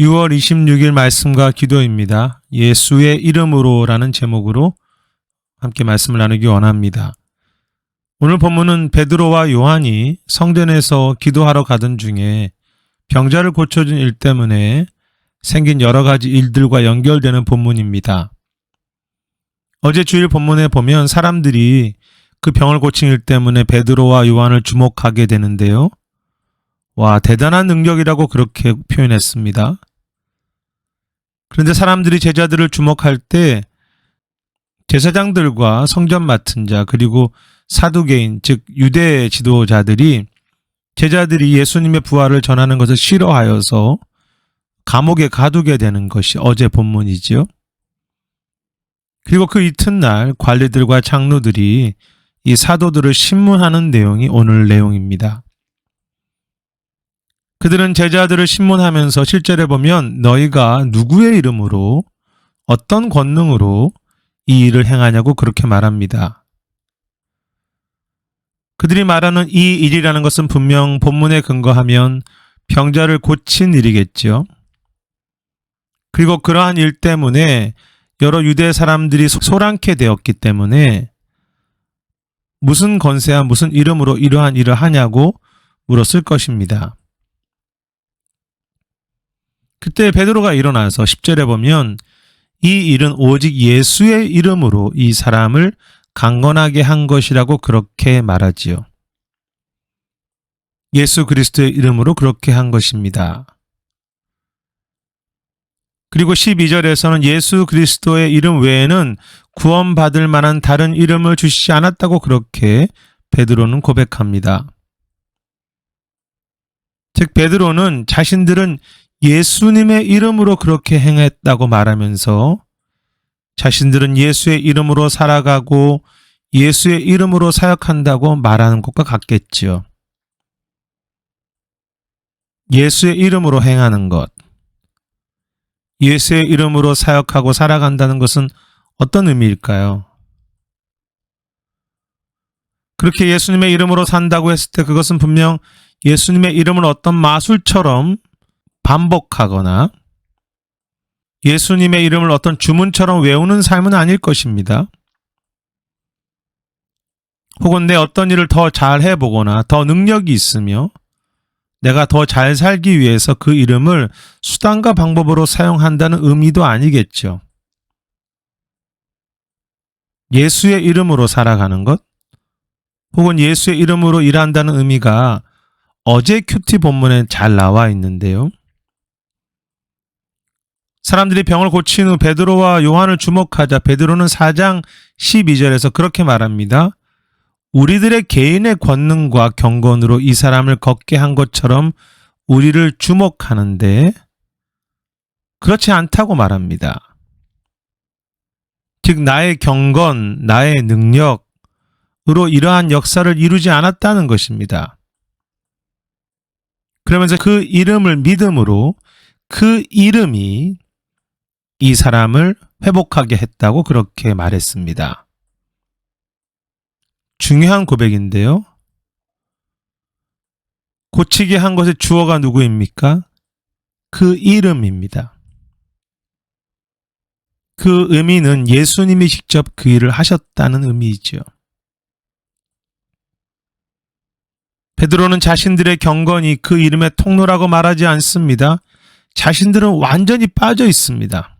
6월 26일 말씀과 기도입니다. 예수의 이름으로라는 제목으로 함께 말씀을 나누기 원합니다. 오늘 본문은 베드로와 요한이 성전에서 기도하러 가던 중에 병자를 고쳐준 일 때문에 생긴 여러 가지 일들과 연결되는 본문입니다. 어제 주일 본문에 보면 사람들이 그 병을 고친 일 때문에 베드로와 요한을 주목하게 되는데요. 와, 대단한 능력이라고 그렇게 표현했습니다. 그런데 사람들이 제자들을 주목할 때 제사장들과 성전 맡은 자 그리고 사두개인 즉 유대 지도자들이 제자들이 예수님의 부활을 전하는 것을 싫어하여서 감옥에 가두게 되는 것이 어제 본문이지요. 그리고 그 이튿날 관리들과 장로들이 이 사도들을 신문하는 내용이 오늘 내용입니다. 그들은 제자들을 신문하면서 실제로 보면 너희가 누구의 이름으로 어떤 권능으로 이 일을 행하냐고 그렇게 말합니다. 그들이 말하는 이 일이라는 것은 분명 본문에 근거하면 병자를 고친 일이겠죠. 그리고 그러한 일 때문에 여러 유대 사람들이 소란케 되었기 때문에 무슨 건세와 무슨 이름으로 이러한 일을 하냐고 물었을 것입니다. 그때 베드로가 일어나서 10절에 보면 이 일은 오직 예수의 이름으로 이 사람을 강건하게 한 것이라고 그렇게 말하지요. 예수 그리스도의 이름으로 그렇게 한 것입니다. 그리고 12절에서는 예수 그리스도의 이름 외에는 구원받을 만한 다른 이름을 주시지 않았다고 그렇게 베드로는 고백합니다. 즉 베드로는 자신들은 예수님의 이름으로 그렇게 행했다고 말하면서 자신들은 예수의 이름으로 살아가고 예수의 이름으로 사역한다고 말하는 것과 같겠지요. 예수의 이름으로 행하는 것, 예수의 이름으로 사역하고 살아간다는 것은 어떤 의미일까요? 그렇게 예수님의 이름으로 산다고 했을 때 그것은 분명 예수님의 이름을 어떤 마술처럼 반복하거나 예수님의 이름을 어떤 주문처럼 외우는 삶은 아닐 것입니다. 혹은 내 어떤 일을 더 잘 해보거나 더 능력이 있으며 내가 더 잘 살기 위해서 그 이름을 수단과 방법으로 사용한다는 의미도 아니겠죠. 예수의 이름으로 살아가는 것, 혹은 예수의 이름으로 일한다는 의미가 어제 큐티 본문에 잘 나와 있는데요. 사람들이 병을 고친 후 베드로와 요한을 주목하자 베드로는 4장 12절에서 그렇게 말합니다. 우리들의 개인의 권능과 경건으로 이 사람을 걷게 한 것처럼 우리를 주목하는데 그렇지 않다고 말합니다. 즉 나의 경건, 나의 능력으로 이러한 역사를 이루지 않았다는 것입니다. 그러면서 그 이름을 믿음으로 그 이름이 이 사람을 회복하게 했다고 그렇게 말했습니다. 중요한 고백인데요. 고치게 한 것의 주어가 누구입니까? 그 이름입니다. 그 의미는 예수님이 직접 그 일을 하셨다는 의미이죠. 베드로는 자신들의 경건이 그 이름의 통로라고 말하지 않습니다. 자신들은 완전히 빠져 있습니다.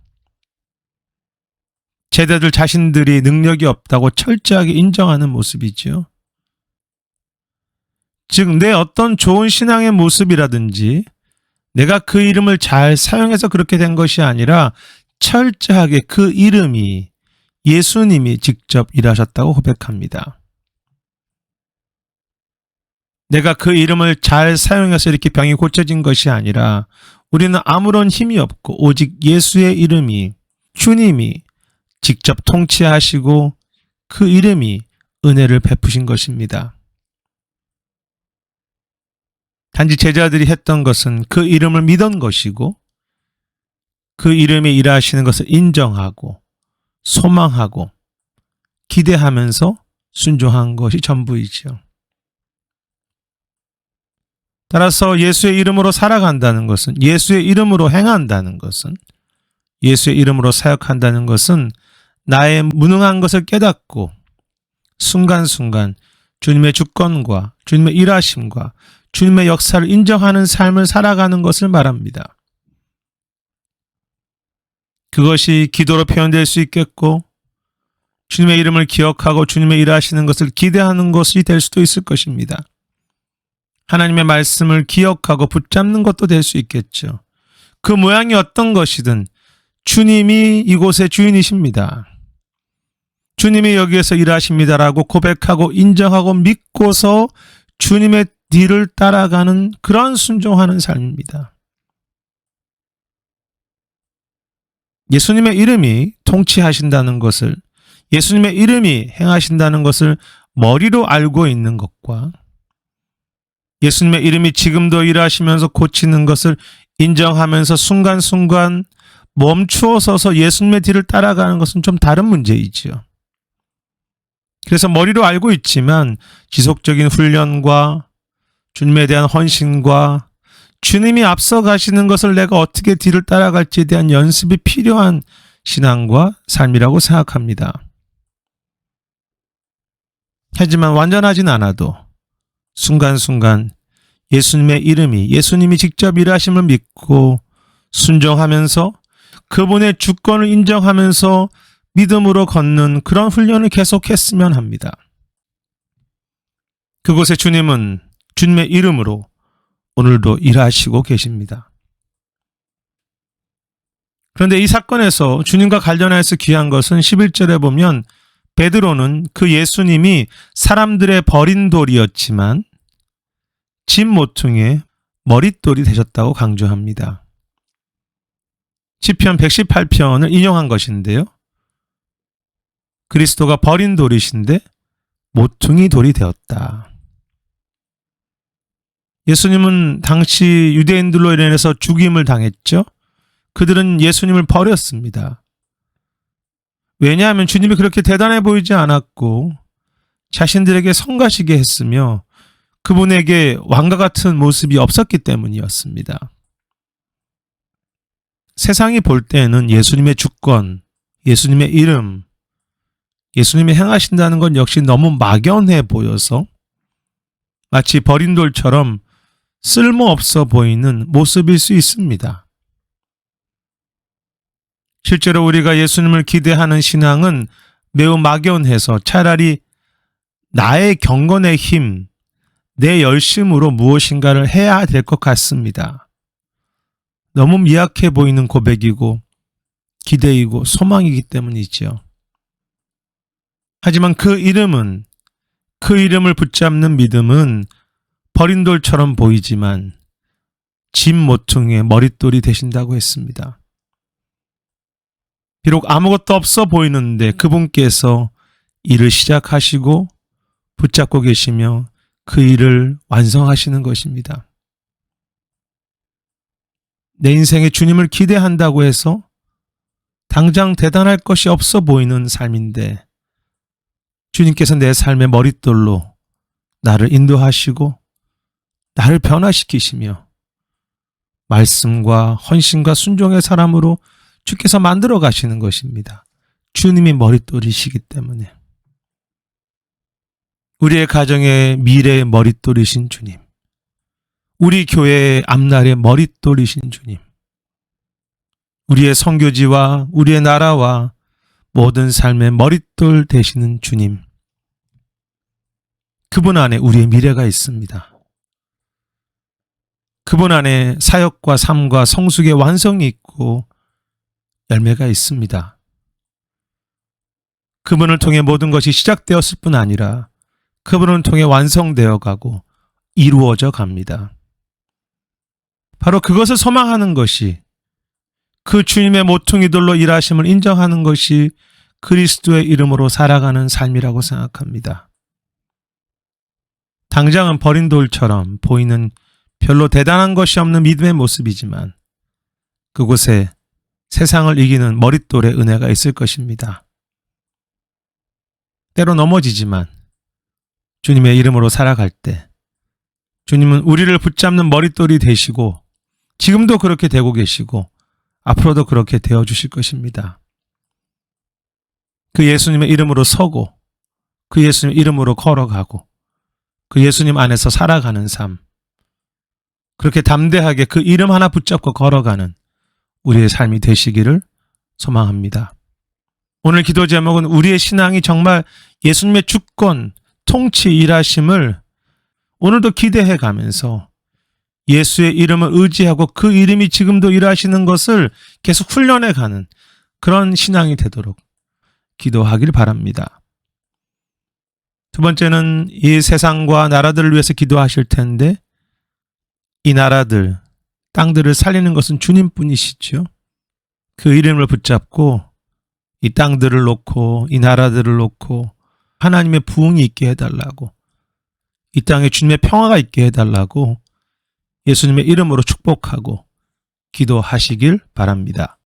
제자들 자신들이 능력이 없다고 철저하게 인정하는 모습이죠. 즉, 내 어떤 좋은 신앙의 모습이라든지 내가 그 이름을 잘 사용해서 그렇게 된 것이 아니라 철저하게 그 이름이 예수님이 직접 일하셨다고 고백합니다. 내가 그 이름을 잘 사용해서 이렇게 병이 고쳐진 것이 아니라 우리는 아무런 힘이 없고 오직 예수의 이름이 주님이 직접 통치하시고 그 이름이 은혜를 베푸신 것입니다. 단지 제자들이 했던 것은 그 이름을 믿은 것이고 그 이름이 일하시는 것을 인정하고 소망하고 기대하면서 순종한 것이 전부이지요. 따라서 예수의 이름으로 살아간다는 것은 예수의 이름으로 행한다는 것은 예수의 이름으로 사역한다는 것은 나의 무능한 것을 깨닫고 순간순간 주님의 주권과 주님의 일하심과 주님의 역사를 인정하는 삶을 살아가는 것을 말합니다. 그것이 기도로 표현될 수 있겠고 주님의 이름을 기억하고 주님의 일하시는 것을 기대하는 것이 될 수도 있을 것입니다. 하나님의 말씀을 기억하고 붙잡는 것도 될 수 있겠죠. 그 모양이 어떤 것이든 주님이 이곳의 주인이십니다. 주님이 여기에서 일하십니다라고 고백하고 인정하고 믿고서 주님의 뒤를 따라가는 그런 순종하는 삶입니다. 예수님의 이름이 통치하신다는 것을 예수님의 이름이 행하신다는 것을 머리로 알고 있는 것과 예수님의 이름이 지금도 일하시면서 고치는 것을 인정하면서 순간순간 멈추어 서서 예수님의 뒤를 따라가는 것은 좀 다른 문제이지요. 그래서 머리로 알고 있지만 지속적인 훈련과 주님에 대한 헌신과 주님이 앞서 가시는 것을 내가 어떻게 뒤를 따라갈지에 대한 연습이 필요한 신앙과 삶이라고 생각합니다. 하지만 완전하진 않아도 순간순간 예수님의 이름이 예수님이 직접 일하심을 믿고 순종하면서 그분의 주권을 인정하면서 믿음으로 걷는 그런 훈련을 계속했으면 합니다. 그곳에 주님은 주님의 이름으로 오늘도 일하시고 계십니다. 그런데 이 사건에서 주님과 관련해서 귀한 것은 11절에 보면 베드로는 그 예수님이 사람들의 버린 돌이었지만 집 모퉁이의 머릿돌이 되셨다고 강조합니다. 시편 118편을 인용한 것인데요. 그리스도가 버린 돌이신데 모퉁이 돌이 되었다. 예수님은 당시 유대인들로 인해서 죽임을 당했죠. 그들은 예수님을 버렸습니다. 왜냐하면 주님이 그렇게 대단해 보이지 않았고 자신들에게 성가시게 했으며 그분에게 왕과 같은 모습이 없었기 때문이었습니다. 세상이 볼 때에는 예수님의 주권, 예수님의 이름, 예수님이 행하신다는 건 역시 너무 막연해 보여서 마치 버린 돌처럼 쓸모없어 보이는 모습일 수 있습니다. 실제로 우리가 예수님을 기대하는 신앙은 매우 막연해서 차라리 나의 경건의 힘, 내 열심으로 무엇인가를 해야 될 것 같습니다. 너무 미약해 보이는 고백이고 기대이고 소망이기 때문이지요. 하지만 그 이름은 그 이름을 붙잡는 믿음은 버린 돌처럼 보이지만 짐 모퉁이의 머릿돌이 되신다고 했습니다. 비록 아무것도 없어 보이는데 그분께서 일을 시작하시고 붙잡고 계시며 그 일을 완성하시는 것입니다. 내 인생에 주님을 기대한다고 해서 당장 대단할 것이 없어 보이는 삶인데 주님께서 내 삶의 머릿돌로 나를 인도하시고 나를 변화시키시며 말씀과 헌신과 순종의 사람으로 주께서 만들어 가시는 것입니다. 주님이 머릿돌이시기 때문에. 우리의 가정의 미래의 머릿돌이신 주님. 우리 교회의 앞날의 머릿돌이신 주님. 우리의 성교지와 우리의 나라와 모든 삶의 머릿돌 되시는 주님. 그분 안에 우리의 미래가 있습니다. 그분 안에 사역과 삶과 성숙의 완성이 있고 열매가 있습니다. 그분을 통해 모든 것이 시작되었을 뿐 아니라 그분을 통해 완성되어 가고 이루어져 갑니다. 바로 그것을 소망하는 것이 그 주님의 모퉁이들로 일하심을 인정하는 것이 그리스도의 이름으로 살아가는 삶이라고 생각합니다. 당장은 버린 돌처럼 보이는 별로 대단한 것이 없는 믿음의 모습이지만 그곳에 세상을 이기는 머릿돌의 은혜가 있을 것입니다. 때로 넘어지지만 주님의 이름으로 살아갈 때 주님은 우리를 붙잡는 머릿돌이 되시고 지금도 그렇게 되고 계시고 앞으로도 그렇게 되어 주실 것입니다. 그 예수님의 이름으로 서고 그 예수님 이름으로 걸어가고 그 예수님 안에서 살아가는 삶 그렇게 담대하게 그 이름 하나 붙잡고 걸어가는 우리의 삶이 되시기를 소망합니다. 오늘 기도 제목은 우리의 신앙이 정말 예수님의 주권, 통치, 일하심을 오늘도 기대해 가면서 예수의 이름을 의지하고 그 이름이 지금도 일하시는 것을 계속 훈련해 가는 그런 신앙이 되도록 기도하길 바랍니다. 두 번째는 이 세상과 나라들을 위해서 기도하실 텐데 이 나라들, 땅들을 살리는 것은 주님뿐이시죠. 그 이름을 붙잡고 이 땅들을 놓고 이 나라들을 놓고 하나님의 부흥이 있게 해달라고 이 땅에 주님의 평화가 있게 해달라고 예수님의 이름으로 축복하고 기도하시길 바랍니다.